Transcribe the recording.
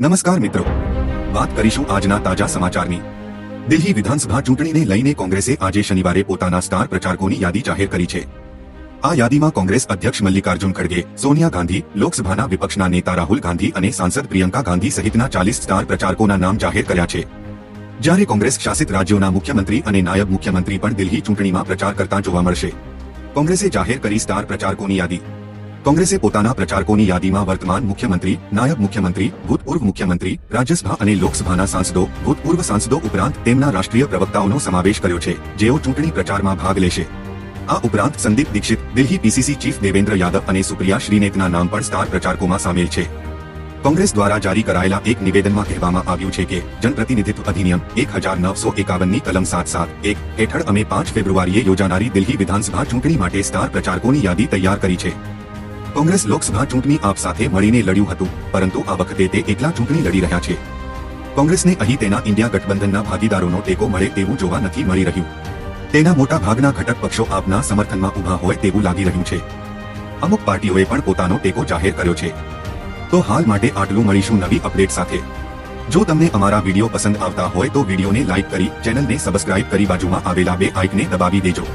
નમસ્કાર મિત્રો. વાત કરીશું આજના તાજા સમાચારની. દિલ્હી વિધાનસભા ચૂંટણીને લઈને કોંગ્રેસે આજે શનિવારે પોતાના સ્ટાર પ્રચારકોની યાદી જાહેર કરી છે. આ યાદીમાં કોંગ્રેસ અધ્યક્ષ મલ્લિકાર્જુન ખડગે, સોનિયા ગાંધી, લોકસભાના વિપક્ષના નેતા રાહુલ ગાંધી અને સાંસદ પ્રિયંકા ગાંધી સહિતના ચાલીસ સ્ટાર પ્રચારકોના નામ જાહેર કર્યા છે. જ્યારે કોંગ્રેસ શાસિત રાજ્યોના મુખ્યમંત્રી અને નાયબ મુખ્યમંત્રી પણ દિલ્હી ચૂંટણીમાં પ્રચાર કરતા જોવા મળશે. કોંગ્રેસે જાહેર કરી સ્ટાર પ્રચારકોની યાદી. કોંગ્રેસે પોતાના પ્રચારકોની યાદીમાં વર્તમાન મુખ્યમંત્રી, નાયબ મુખ્યમંત્રી ભૂતપૂર્વ મુખ્યમંત્રી, રાજ્યસભા અને લોકસભાના સાંસદો ભૂતપૂર્વ સાંસદો ઉપરાંત તેમના રાષ્ટ્રીય પ્રવક્તાઓનો સમાવેશ કર્યો છે, જેઓ ચૂંટણી પ્રચારમાં ભાગ લેશે. આ ઉપરાંત સંદીપ દીક્ષિત, દિલ્હી પીસીસી ચીફ દેવેન્દ્ર યાદવ અને સુપ્રિયા શ્રીનેતના નામ પણ સ્ટાર પ્રચારકોમાં સામેલ છે. કોંગ્રેસ દ્વારા જારી કરાયેલા એક નિવેદનમાં કહેવામાં આવ્યું છે કે, જનપ્રતિનિધિત્વ અધિનિયમ એક હજાર નવસો એકાવનની કલમ સાત સાત એક હેઠળ અમે પાંચ ફેબ્રુઆરીએ યોજાનારી દિલ્હી વિધાનસભા ચૂંટણી માટે સ્ટાર પ્રચારકોની યાદી તૈયાર કરી છે. કોંગ્રેસ લોકસભા ચૂંટણી આપ સાથે મળીને લડ્યું હતું, પરંતુ આ વખતે તે એકલા ચૂંટણી લડી રહ્યા છે. કોંગ્રેસને અહીં તેના ઇન્ડિયા ગઠબંધનના ભાગીદારોનો ટેકો મળે તેવું જોવા નથી મળી રહ્યું. તેના મોટા ભાગના ઘટક પક્ષો આપના સમર્થનમાં ઊભા હોય તેવું લાગી રહ્યું છે. અમુક પાર્ટીઓએ પણ પોતાનો ટેકો જાહેર કર્યો છે. તો હાલ માટે આટલું મળીશું નવી અપડેટ સાથે. જો તમને અમારા વીડિયો પસંદ આવતા હોય તો વિડીયોને લાઇક કરી ચેનલને સબસ્ક્રાઇબ કરી બાજુમાં આવેલા બે આઇકને દબાવી દેજો.